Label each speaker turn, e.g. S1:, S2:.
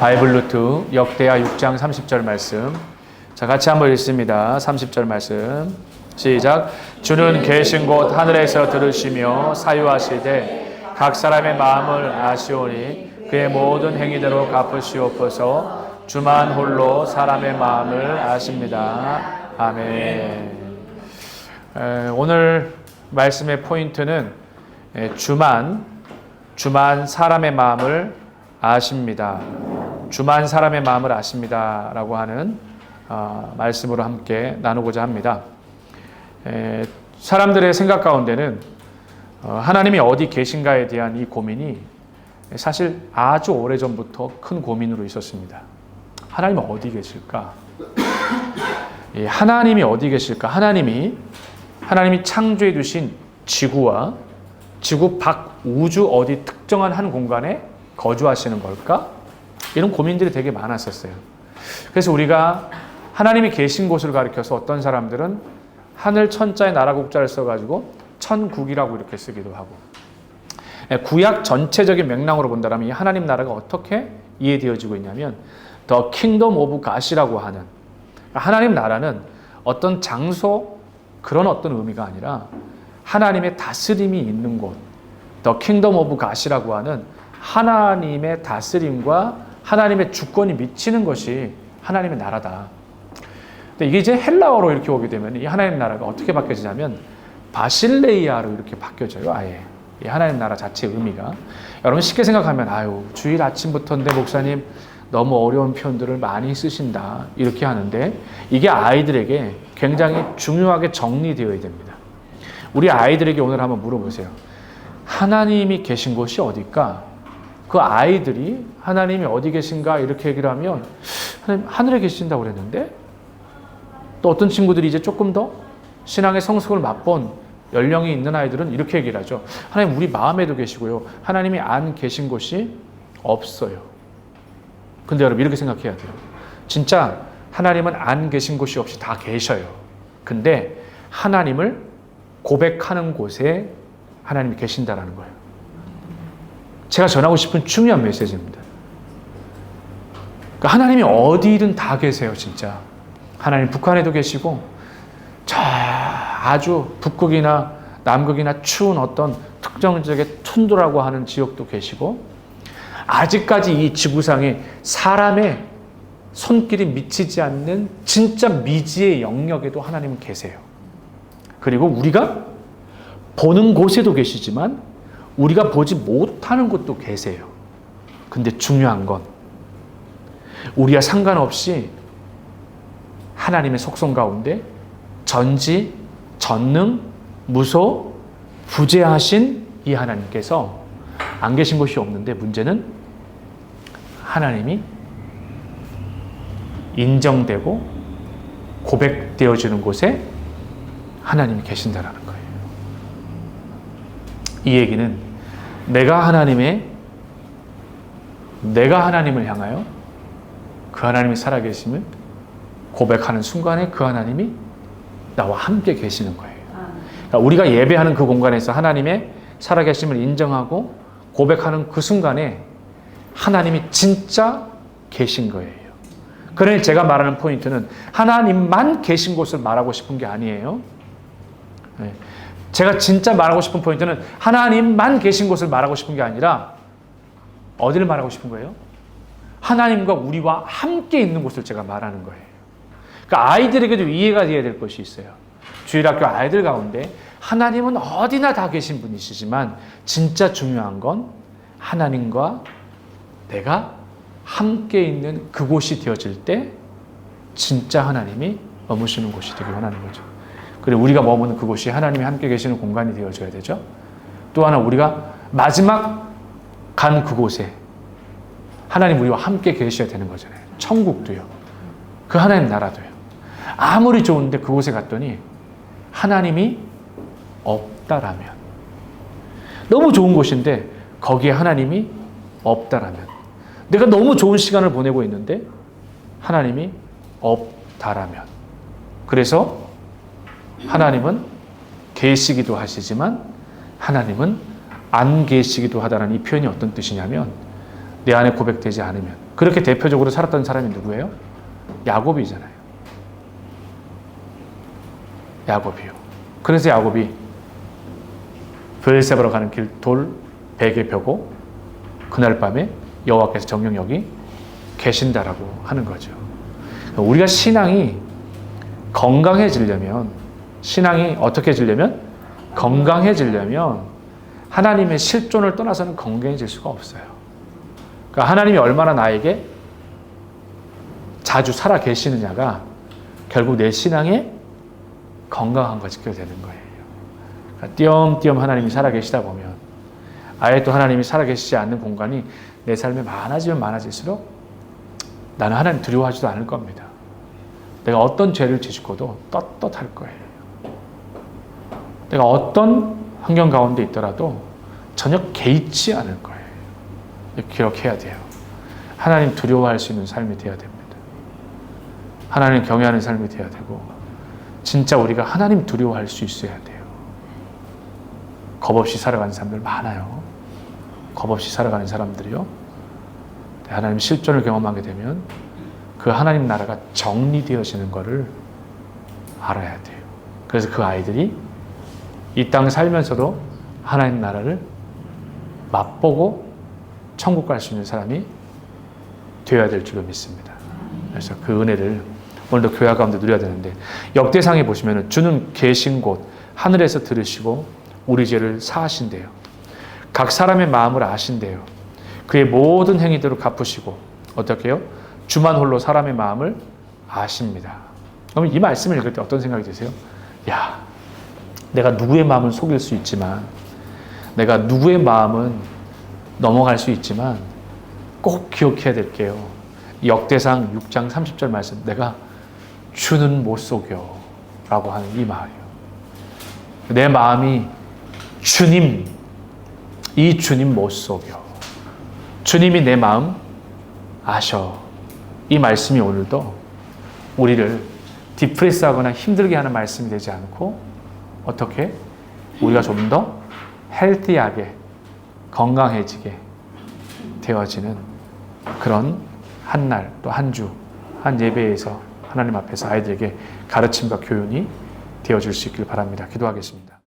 S1: 바이블 루트 역대하 6장 30절 말씀. 자, 같이 한번 읽습니다. 30절 말씀. 시작. 주는 계신 곳 하늘에서 들으시며 사유하시되 각 사람의 마음을 아시오니 그의 모든 행위대로 갚으시옵소서 주만 홀로 사람의 마음을 아십니다. 아멘. 에, 오늘 말씀의 포인트는 에, 주만 주만 사람의 마음을 아십니다. 주만 사람의 마음을 아십니다 라고 하는 어, 말씀으로 함께 나누고자 합니다. 에, 사람들의 생각 가운데는 어, 하나님이 어디 계신가에 대한 이 고민이 사실 아주 오래 전부터 큰 고민으로 있었습니다. 하나님은 어디 계실까? 예, 하나님이 어디 계실까? 하나님이 하나님이 창조해 두신 지구와 지구 밖 우주 어디 특정한 한 공간에 거주하시는 걸까? 이런 고민들이 되게 많았었어요. 그래서 우리가 하나님이 계신 곳을 가리켜서 어떤 사람들은 하늘 천자에 나라 국자를 써가지고 천국이라고 이렇게 쓰기도 하고 예, 구약 전체적인 맥락으로 본다면 이 하나님 나라가 어떻게 이해되어지고 있냐면 더 킹덤 오브 갓이라고 하는 하나님 나라는 어떤 장소 그런 어떤 의미가 아니라 하나님의 다스림이 있는 곳, 더 킹덤 오브 갓이라고 하는 하나님의 다스림과 하나님의 주권이 미치는 것이 하나님의 나라다. 근데 이게 이제 헬라어로 이렇게 오게 되면 이 하나님 나라가 어떻게 바뀌어지냐면 바실레이아로 이렇게 바뀌어져요, 아예. 이 하나님 나라 자체의 의미가. 여러분 쉽게 생각하면 아유, 주일 아침부터인데 목사님 너무 어려운 표현들을 많이 쓰신다. 이렇게 하는데 이게 아이들에게 굉장히 중요하게 정리되어야 됩니다. 우리 아이들에게 오늘 한번 물어보세요. 하나님이 계신 곳이 어딜까? 그 아이들이 하나님이 어디 계신가 이렇게 얘기를 하면 하나님 하늘에 계신다고 그랬는데 또 어떤 친구들이 이제 조금 더 신앙의 성숙을 맛본 연령이 있는 아이들은 이렇게 얘기를 하죠. 하나님 우리 마음에도 계시고요. 하나님이 안 계신 곳이 없어요. 근데 여러분 이렇게 생각해야 돼요. 진짜 하나님은 안 계신 곳이 없이 다 계셔요. 근데 하나님을 고백하는 곳에 하나님이 계신다라는 거예요. 제가 전하고 싶은 중요한 메시지입니다. 그러니까 하나님이 어디든 다 계세요, 진짜. 하나님 북한에도 계시고, 저 아주 북극이나 남극이나 추운 어떤 특정 지역의 툰드라고 하는 지역도 계시고, 아직까지 이 지구상에 사람의 손길이 미치지 않는 진짜 미지의 영역에도 하나님은 계세요. 그리고 우리가 보는 곳에도 계시지만 우리가 보지 못하는 곳도 계세요. 근데 중요한 건 우리와 상관없이 하나님의 속성 가운데 전지, 전능, 무소, 부재하신 이 하나님께서 안 계신 곳이 없는데 문제는 하나님이 인정되고 고백되어지는 곳에 하나님이 계신다라는 거예요. 이 얘기는 내가 하나님의 내가 하나님을 향하여 그 하나님이 살아계심을 고백하는 순간에 그 하나님이 나와 함께 계시는 거예요. 그러니까 우리가 예배하는 그 공간에서 하나님의 살아계심을 인정하고 고백하는 그 순간에 하나님이 진짜 계신 거예요. 그러니 제가 말하는 포인트는 하나님만 계신 곳을 말하고 싶은 게 아니에요. 네. 제가 진짜 말하고 싶은 포인트는 하나님만 계신 곳을 말하고 싶은 게 아니라 어디를 말하고 싶은 거예요? 하나님과 우리와 함께 있는 곳을 제가 말하는 거예요. 그러니까 아이들에게도 이해가 돼야 될 것이 있어요. 주일학교 아이들 가운데 하나님은 어디나 다 계신 분이시지만 진짜 중요한 건 하나님과 내가 함께 있는 그곳이 되어질 때 진짜 하나님이 머무시는 곳이 되길 원하는 거죠. 그리고 우리가 머무는 그곳이 하나님이 함께 계시는 공간이 되어줘야 되죠. 또 하나 우리가 마지막 간 그곳에 하나님 우리와 함께 계셔야 되는 거잖아요. 천국도요. 그 하나님 나라도요. 아무리 좋은데 그곳에 갔더니 하나님이 없다라면 너무 좋은 곳인데 거기에 하나님이 없다라면 내가 너무 좋은 시간을 보내고 있는데 하나님이 없다라면 그래서 하나님은 계시기도 하시지만 하나님은 안 계시기도 하다는 이 표현이 어떤 뜻이냐면 내 안에 고백되지 않으면 그렇게 대표적으로 살았던 사람이 누구예요? 야곱이잖아요. 야곱이요. 그래서 야곱이 브엘세바로 가는 길 돌 베개 펴고 그날 밤에 여호와께서 정령 여기 계신다라고 하는 거죠. 우리가 신앙이 건강해지려면 신앙이 어떻게 지려면 건강해지려면 하나님의 실존을 떠나서는 건강해질 수가 없어요. 그러니까 하나님이 얼마나 나에게 자주 살아 계시느냐가 결국 내 신앙의 건강한 거 지켜야 되는 거예요. 그러니까 띄엄띄엄 하나님이 살아 계시다 보면 아예 또 하나님이 살아 계시지 않는 공간이 내 삶에 많아지면 많아질수록 나는 하나님 두려워하지도 않을 겁니다. 내가 어떤 죄를 지시고도 떳떳할 거예요. 내가 어떤 환경 가운데 있더라도 전혀 개의치 않을 거예요. 기억해야 돼요. 하나님 두려워할 수 있는 삶이 되어야 됩니다. 하나님 경외하는 삶이 되어야 되고 진짜 우리가 하나님 두려워할 수 있어야 돼요. 겁 없이 살아가는 사람들 많아요. 겁 없이 살아가는 사람들이요. 하나님 실존을 경험하게 되면 그 하나님 나라가 정리되어지는 것을 알아야 돼요. 그래서 그 아이들이 이 땅 살면서도 하나님 나라를 맛보고 천국 갈 수 있는 사람이 되어야 될 줄로 믿습니다. 그래서 그 은혜를 오늘도 교회 가운데 누려야 되는데 역대상에 보시면 주는 계신 곳 하늘에서 들으시고 우리 죄를 사하신대요. 각 사람의 마음을 아신대요. 그의 모든 행위대로 갚으시고 어떻게요? 주만 홀로 사람의 마음을 아십니다. 그러면 이 말씀을 읽을 때 어떤 생각이 드세요? 야, 내가 누구의 마음을 속일 수 있지만, 내가 누구의 마음은 넘어갈 수 있지만, 꼭 기억해야 될게요. 역대상 6장 30절 말씀, 내가 주는 못 속여. 라고 하는 이 말이에요. 내 마음이 주님, 이 주님 못 속여. 주님이 내 마음 아셔. 이 말씀이 오늘도 우리를 디프레스 하거나 힘들게 하는 말씀이 되지 않고 어떻게 우리가 좀 더 헬티하게 건강해지게 되어지는 그런 한 날 또 한 주 한 예배에서 하나님 앞에서 아이들에게 가르침과 교훈이 되어줄 수 있길 바랍니다. 기도하겠습니다.